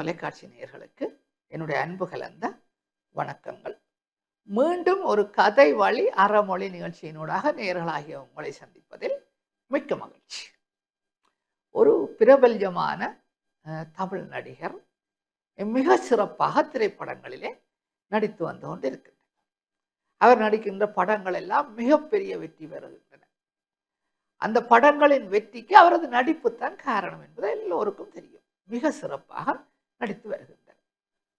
தொலைக்காட்சி நேயர்களுக்கு என்னுடைய அன்பு கலந்த வணக்கங்கள். மீண்டும் ஒரு கதை வழி அறமொழி நிகழ்ச்சியினூடாக நேயர்களாகிய உங்களை சந்திப்பதில் மிக்க மகிழ்ச்சி. ஒரு பிரபல்யமான தமிழ் நடிகர் மிக சிறப்பாக திரைப்படங்களிலே நடித்து வந்து கொண்டிருக்கின்றார். அவர் நடிக்கின்ற படங்கள் எல்லாம் மிகப்பெரிய வெற்றி பெறுகின்றன. அந்த படங்களின் வெற்றிக்கு அவரது நடிப்பு தான் காரணம் என்பது எல்லோருக்கும் தெரியும். மிக சிறப்பாக நடித்து வருகின்றனர்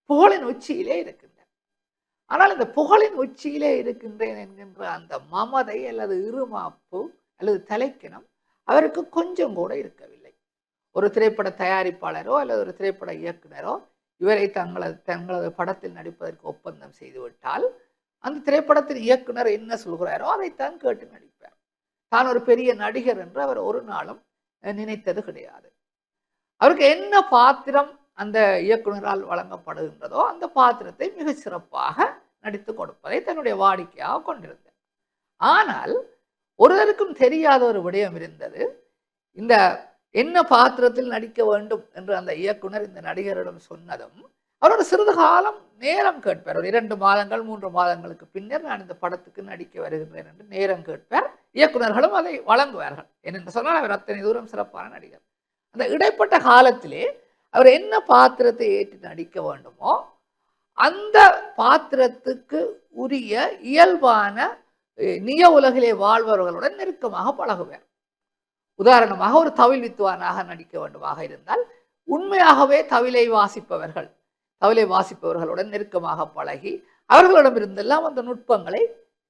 புகழின் உச்சியிலே இருக்கின்றனர் ஆனால் இந்த புகழின் உச்சியிலே இருக்கின்றேன் என்கின்ற அந்த மமதை அல்லது இருமாப்பு அல்லது தலைக்கினம் அவருக்கு கொஞ்சம் கூட இருக்கவில்லை. ஒரு திரைப்பட தயாரிப்பாளரோ அல்லது ஒரு திரைப்பட இயக்குனரோ இவரை தங்களது தங்களது படத்தில் நடிப்பதற்கு ஒப்பந்தம் செய்துவிட்டால் அந்த திரைப்படத்தின் இயக்குனர் என்ன சொல்கிறாரோ அதைத்தான் கேட்டு நடிப்பார். தான் ஒரு பெரிய நடிகர் என்று அவர் ஒரு நாளும் நினைத்தது கிடையாது. அவருக்கு என்ன பாத்திரம் அந்த இயக்குனரால் வழங்கப்படுகின்றதோ அந்த பாத்திரத்தை மிக சிறப்பாக நடித்து கொடுப்பதை தன்னுடைய வாடிக்கையாக கொண்டிருந்தேன். ஆனால் ஒருவருக்கும் தெரியாத ஒரு விடயம் இருந்தது. இந்த என்ன பாத்திரத்தில் நடிக்க வேண்டும் என்று அந்த இயக்குனர் இந்த நடிகரிடம் சொன்னதும் அவரோட சிறிது காலம் நேரம் கேட்பார். ஒரு இரண்டு மாதங்கள் மூன்று மாதங்களுக்கு பின்னர் நான் இந்த படத்துக்கு நடிக்க வருகின்றேன் என்று நேரம் கேட்பார். இயக்குனர்களும் அதை வழங்குவார்கள். ஏனென்று சொன்னால் அவர் அத்தனை தூரம் சிறப்பான நடிகர். அந்த இடைப்பட்ட காலத்திலே அவர் என்ன பாத்திரத்தை ஏற்று நடிக்க வேண்டுமோ அந்த பாத்திரத்துக்கு உரிய இயல்பான நிய உலகிலே வாழ்பவர்களுடன் நெருக்கமாக பழகுவார். உதாரணமாக ஒரு தவில் வித்துவானாக நடிக்க வேண்டுமாக இருந்தால் உண்மையாகவே தவிலை வாசிப்பவர்கள் தவிலை வாசிப்பவர்களுடன் நெருக்கமாக பழகி அவர்களிடமிருந்தெல்லாம் அந்த நுட்பங்களை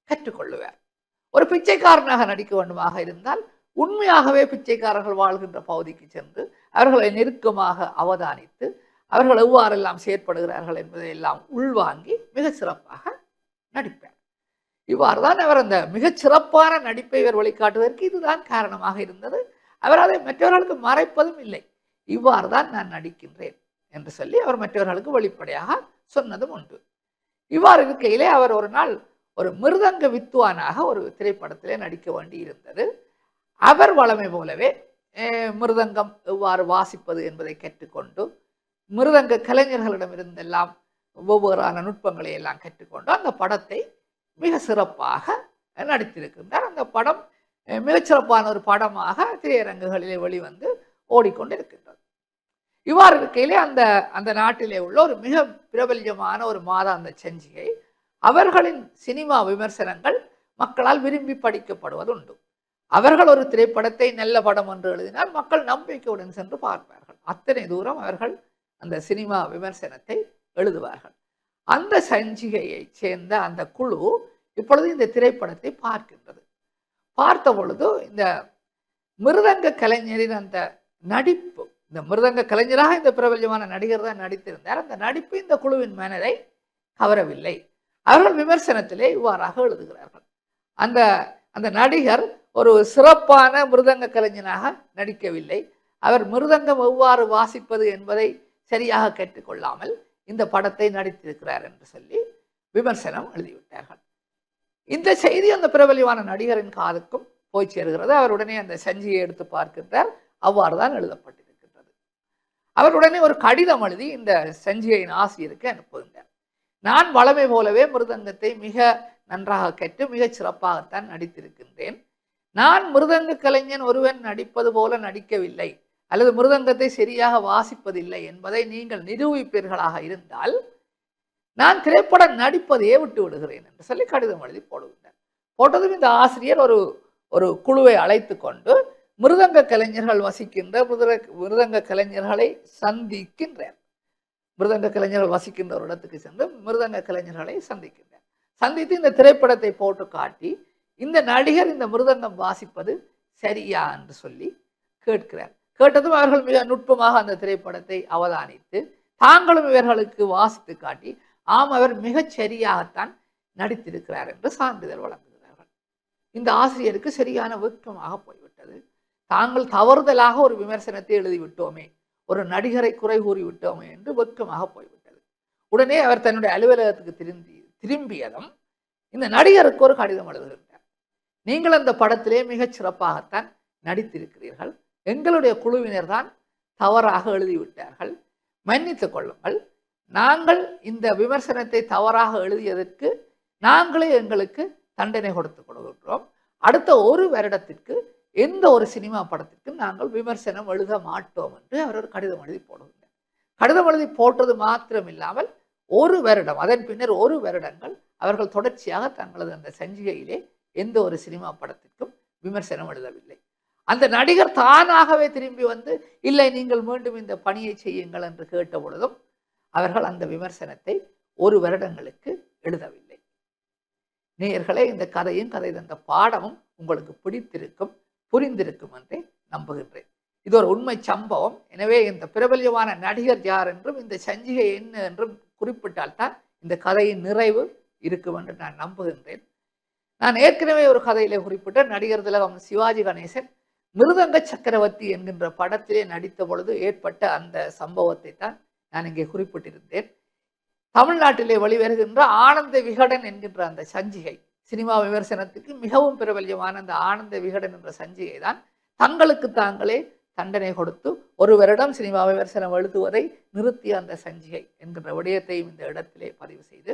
கற்றுக்கொள்ளுவார். ஒரு பிச்சைக்காரனாக நடிக்க வேண்டுமாக இருந்தால் உண்மையாகவே பிச்சைக்காரர்கள் வாழ்கின்ற பகுதிக்கு சென்று அவர்களை நெருக்கமாக அவதானித்து அவர்கள் எவ்வாறெல்லாம் செயற்படுகிறார்கள் என்பதை எல்லாம் உள்வாங்கி மிக சிறப்பாக நடிப்பார் இவ்வாறு தான் அவர் அந்த மிகச் சிறப்பான நடிப்பை இவர் வழிகாட்டுவதற்கு இதுதான் காரணமாக இருந்தது. அவர் அதை மற்றவர்களுக்கு மறைப்பதும் இல்லை. இவ்வாறு தான் நான் நடிக்கின்றேன் என்று சொல்லி அவர் மற்றவர்களுக்கு வெளிப்படையாக சொன்னதும் உண்டு. இவ்வாறு இருக்கையிலே அவர் ஒரு நாள் ஒரு மிருதங்க வித்வானாக ஒரு திரைப்படத்திலே நடிக்க வேண்டி இருந்தது அவர் வளமை போலவே மிருதங்கம் எவ்வாறு வாசிப்பது என்பதை கற்றுக்கொண்டு மிருதங்க கலைஞர்களிடமிருந்தெல்லாம் ஒவ்வொருவான நுட்பங்களை எல்லாம் கற்றுக்கொண்டு அந்த படத்தை மிக சிறப்பாக நடித்திருக்கின்றார். அந்த படம் மிகச்சிறப்பான மிகச் சிறப்பான ஒரு படமாக திரையரங்குகளிலே வெளிவந்து ஓடிக்கொண்டிருக்கின்றது. இவ்வாறு இருக்கையிலே அந்த அந்த நாட்டிலே உள்ள ஒரு மிக பிரபல்யமான ஒரு மாதாந்த சஞ்சிகை அவர்களின் சினிமா விமர்சனங்கள் மக்களால் விரும்பி படிக்கப்படுவது உண்டு அவர்கள் ஒரு திரைப்படத்தை நல்ல படம் என்று எழுதினால் மக்கள் நம்பிக்கையுடன் சென்று பார்ப்பார்கள். அத்தனை தூரம் அவர்கள் அந்த சினிமா விமர்சனத்தை எழுதுவார்கள். அந்த சஞ்சிகையைச் சேர்ந்த அந்த குழு இப்பொழுது இந்த திரைப்படத்தை பார்க்கின்றது. பார்த்த பொழுது இந்த மிருதங்க கலைஞரின் அந்த நடிப்பு இந்த மிருதங்க கலைஞராக இந்த பிரபலமான நடிகர் தான் நடித்திருந்தார். அந்த நடிப்பு இந்த குழுவின் மனதை கவரவில்லை. அவர்கள் விமர்சனத்திலே இவ்வாறாக எழுதுகிறார்கள். அந்த அந்த நடிகர் ஒரு சிறப்பான மிருதங்க கலைஞனாக நடிக்கவில்லை. அவர் மிருதங்கம் எவ்வாறு வாசிப்பது என்பதை சரியாக கற்றுக்கொள்ளாமல் இந்த படத்தை நடித்திருக்கிறார் என்று சொல்லி விமர்சனம் எழுதிவிட்டார்கள். இந்த செய்தி அந்த பிரபலிவான நடிகரின் காதுக்கும் போய் சேர்கிறது. அவர் உடனே அந்த சஞ்சியை எடுத்து பார்க்கின்றார். அவ்வாறு தான் எழுதப்பட்டிருக்கின்றது. அவர் உடனே ஒரு கடிதம் எழுதி இந்த சஞ்சியின் ஆசிரியருக்கு அனுப்புகின்றார். நான் வளமை போலவே மிருதங்கத்தை மிக நன்றாக கற்று மிகச் சிறப்பாகத்தான் நடித்திருக்கின்றேன். நான் மிருதங்க கலைஞன் ஒருவன் நடிப்பது போல நடிக்கவில்லை அல்லது மிருதங்கத்தை சரியாக வாசிப்பதில்லை என்பதை நீங்கள் நிரூபிப்பீர்களாக இருந்தால் நான் திரைப்படம் நடிப்பதையே விட்டு விடுகிறேன் என்று சொல்லி கடிதம் எழுதி போடுகின்றனர். போட்டதும் இந்த ஆசிரியர் ஒரு ஒரு குழுவை அழைத்து கொண்டு மிருதங்க கலைஞர்கள் வசிக்கின்ற மிருத மிருதங்க கலைஞர்களை சந்திக்கின்றார் மிருதங்க கலைஞர்கள் வசிக்கின்ற ஒரு இடத்துக்கு சென்று மிருதங்க கலைஞர்களை சந்திக்கின்றார் சந்தித்து இந்த திரைப்படத்தை போட்டு காட்டி இந்த நடிகர் இந்த மிருதங்கம் வாசிப்பது சரியா என்று சொல்லி கேட்கிறார். கேட்டதும் அவர்கள் மிக நுட்பமாக அந்த திரைப்படத்தை அவதானித்து தாங்களும் இவர்களுக்கு வாசித்து காட்டி ஆம் அவர் மிகச் சரியாகத்தான் நடித்திருக்கிறார் என்று சான்றிதழ் வழங்குகிறார்கள். இந்த ஆசிரியருக்கு சரியான வெட்கமாக போய்விட்டது. தாங்கள் தவறுதலாக ஒரு விமர்சனத்தை எழுதிவிட்டோமே ஒரு நடிகரை குறை கூறிவிட்டோமே என்று வெட்கமாக போய்விட்டது. உடனே அவர் தன்னுடைய அலுவலகத்துக்கு திரும்பி திரும்பியதும் இந்த நடிகருக்கு ஒரு கடிதம் எழுதுகின்றார். நீங்கள் அந்த படத்திலே மிகச் சிறப்பாகத்தான் நடித்திருக்கிறீர்கள். எங்களுடைய குழுவினர் தான் தவறாக எழுதிவிட்டார்கள். மன்னித்து கொள்ளுங்கள். நாங்கள் இந்த விமர்சனத்தை தவறாக எழுதியதற்கு நாங்களே எங்களுக்கு தண்டனை கொடுத்து கொடுக்கின்றோம். அடுத்த ஒரு வருடத்திற்கு எந்த ஒரு சினிமா படத்திற்கும் நாங்கள் விமர்சனம் எழுத மாட்டோம் என்று அவர் ஒரு கடிதம் எழுதி போடுகிறார். கடிதம் எழுதி போட்டது மாத்திரம் இல்லாமல் ஒரு வருடம் அதன் பின்னர் ஒரு வருடங்கள் அவர்கள் தொடர்ச்சியாக தங்களது அந்த சஞ்சிகையிலே எந்த ஒரு சினிமா படத்திற்கும் விமர்சனம் எழுதவில்லை. அந்த நடிகர் தானாகவே திரும்பி வந்து இல்லை நீங்கள் மீண்டும் இந்த பணியை செய்யுங்கள் என்று கேட்ட பொழுதும் அவர்கள் அந்த விமர்சனத்தை ஒரு வருடங்களுக்கு எழுதவில்லை. நேயர்களே இந்த கதையும் கதை தந்த பாடமும் உங்களுக்கு பிடித்திருக்கும் புரிந்திருக்கும் என்றே நம்புகின்றேன். இது ஒரு உண்மை சம்பவம். எனவே இந்த பிரபல்யமான நடிகர் யார் என்றும் இந்த சஞ்சிகை என்ன என்றும் குறிப்பிட்டால்தான் இந்த கதையின் நிறைவு இருக்கும் என்று நான் நம்புகின்றேன். நான் ஏற்கனவே ஒரு கதையில குறிப்பிட்ட நடிகர் திலகம் சிவாஜி கணேசன் மிருதங்க சக்கரவர்த்தி என்கின்ற படத்திலே நடித்த பொழுது ஏற்பட்ட அந்த சம்பவத்தை தான் நான் இங்கே குறிப்பிட்டிருந்தேன். தமிழ்நாட்டிலே வெளிவருகின்ற ஆனந்த விகடன் என்கின்ற அந்த சஞ்சிகை சினிமா விமர்சனத்துக்கு மிகவும் பிரபல்யமான அந்த ஆனந்த விகடன் என்ற சஞ்சிகை தான் தங்களுக்கு தாங்களே தண்டனை கொடுத்து ஒரு வருடம் சினிமா விமர்சனம் எழுதுவதை நிறுத்திய அந்த சஞ்சிகை என்கின்ற விடயத்தையும் இந்த இடத்திலே பதிவு செய்து